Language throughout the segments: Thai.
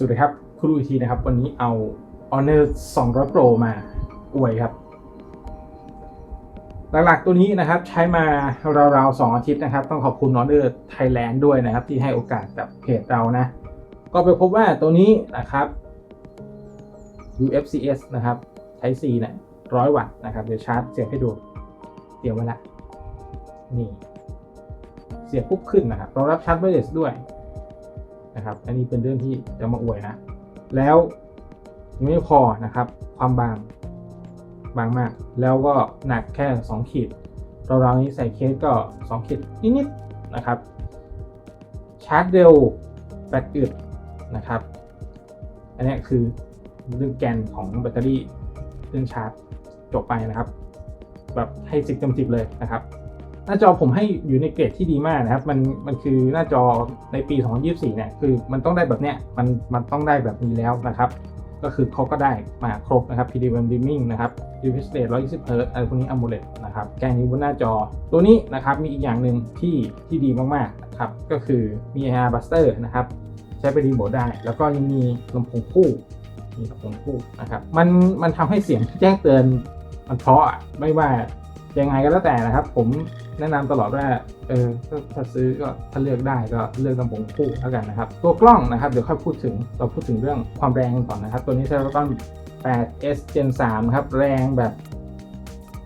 สวัสดีครับคุณดูอีทีนะครับ วันนี้เอา Honor 200 Pro มาอวยครับ หลักๆตัวนี้นะครับใช้มาราวๆ 2 อาทิตย์นะครับ ต้องขอบคุณ Honor Thailand ด้วยนะครับ ที่ให้โอกาสกับเพจเรานะ ก็ไปพบว่าตัวนี้นะครับ UFCS นะครับใช้ C นี่ยร้อยวัตต์นะครับ เดี๋ยวชาร์จเสียบให้ดูเตรียมไว้ละนี่ เสียบปุ๊บขึ้นนะครับรองรับชาร์จไวเลสด้วย นะครับ อันนี้เป็นเรื่องที่จะมาอวยนะ แล้วยังไม่พอนะครับ ความบางบางมาก แล้วก็หนักแค่ 2 ขีดเราๆนี้ใส่เคสก็ 2 ขีดนิดๆนะครับ ชาร์จเร็วแบตอึดนะครับ อันนี้คือเรื่องแกนของแบตเตอรี่เรื่องชาร์จจบไปนะครับ แบบให้สิบเต็มสิบเลยนะครับ หน้าจอผมให้อยู่ในเกรดที่ดีมากนะครับ มันมันคือหน้าจอในปี 2024 เนี่ย คือมันต้องได้แบบเนี้ย มันมันต้องได้แบบนี้แล้วนะครับ ก็คือเขาก็ได้มาครบนะครับ PDM dimming นะครับ refresh rate 120 Hz อะไรพวกนี้ AMOLED นะครับ แกนนี้บนหน้าจอ ตัวนี้นะครับ มีอีกอย่างหนึ่งที่ที่ดีมากๆนะครับ ก็คือมี AR Buster นะครับ ใช้ไปรีโมทได้ แล้วก็ยังมีลำโพงคู่ มีลำโพงคู่นะครับ มันมันทำให้เสียงแจ้งเตือนมันเพราะอะไม่ว่ายังไงก็แล้วแต่นะครับ ผม แนะนำตลอดว่าเออถ้าซื้อก็ถ้าเลือกได้ก็เลือกลำโพงคู่แล้วกันนะครับ ตัวกล้องนะครับเดี๋ยวค่อยพูดถึงเราพูดถึงเรื่องความแรงกันก่อนนะครับ ตัวนี้ใช้ร Snapdragon 8s Gen 3ครับแรงแบบ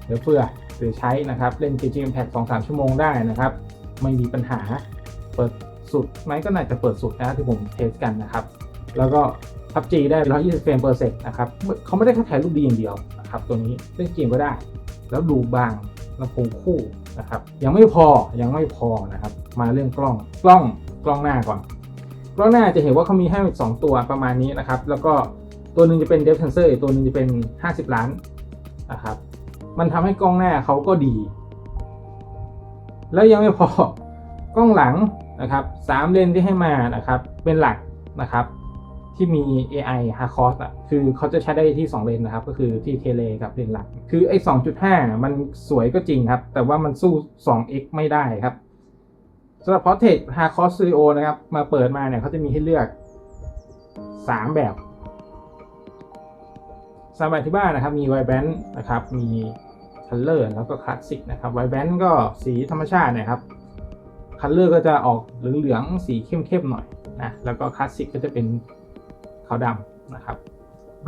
เหลือเฟือหรือใช้นะครับเล่น GG Impact 2-3 ชั่วโมงได้นะครับ ไม่มีปัญหาเปิดสุดไหมก็น่าจะเปิดสุดนะที่ผมเทสกันนะครับ แล้วก็ PUBG ได้ 120 เฟรม per sec นะครับเขาไม่ได้แค่ถ่ายรูปดีอย่างเดียวนะครับตัวนี้เล่นเกมก็ได้ แล้วดูบาง ลำโพงคู่นะครับ ยังไม่พอยังไม่พอนะครับ มาเรื่องกล้องกล้องกล้องหน้าก่อน กล้องหน้าจะเห็นว่าเขามีให้สองตัวประมาณนี้นะครับ แล้วก็ตัวหนึ่งจะเป็น depth sensor อีกตัวหนึ่งจะเป็น 50 ล้านนะครับ มันทำให้กล้องหน้าเขาก็ดี แล้วยังไม่พอกล้องหลังนะครับสามเลนที่ให้มานะครับ เป็นหลักนะครับ ที่มี AI h a r c o s อะ คือเขาจะใช้ได้ที่ 2 เลนนะครับ ก็คือที่เทเลกับเลนหลัก คือไอ้ 2.5 มันสวยก็จริงครับ แต่ว่ามันสู้ 2x ไม่ได้ครับสำหรับ Portrait h a r c o s Studio นะครับ มาเปิดมาเนี่ยเขาจะมีให้เลือก 3 แบบสามแบบที่บ้านนะครับ มี Vibrant นะครับ มี Color แล้วก็ Classic นะครับ Vibrant ก็สีธรรมชาตินะครับ Color ก็จะออกเหลืองๆ สีเข้มๆ หน่อยนะ แล้วก็ Classic ก็จะเป็นาวดำนะครับ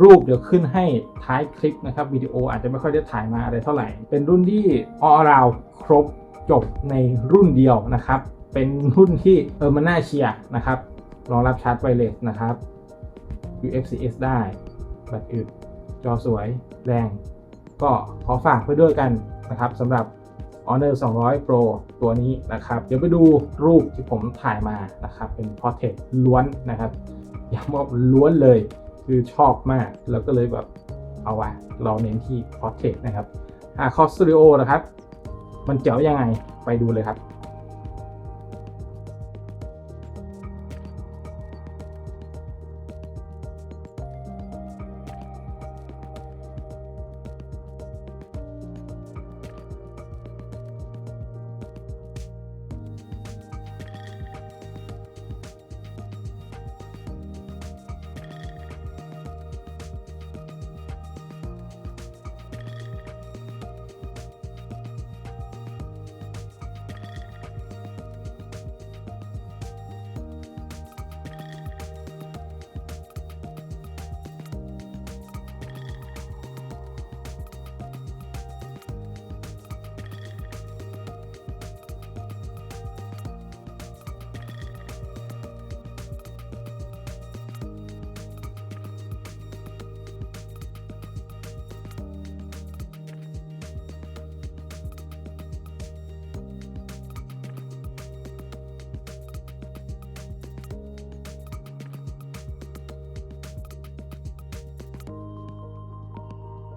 รูปเดี๋ยวขึ้นให้ท้ายคลิปนะครับวิดีโออาจจะไม่ค่อยได้ถ่ายมาอะไรเท่าไหร่ เป็นรุ่นที่ all around ครบจบในรุ่นเดียวนะครับ เป็นรุ่นที่เออมันน่าเชียร์นะครับรองรับชาร์จไวเลสนะครับ UFCS ได้แบตอึดจอสวยแรง ก็ขอฝากไปด้วยกันนะครับสำหรับ Honor 200 Pro ตัวนี้นะครับ เดี๋ยวไปดูรูปที่ผมถ่ายมานะครับ เป็น portrait ล้วนนะครับ ย้ำว่าล้วนเลย คือชอบมากแล้วก็เลยแบบเอาวะเราเน้นที่ portrait นะครับอ่าคอสตูดิโอนะครับ มันเจ๋วยังไงไปดูเลยครับ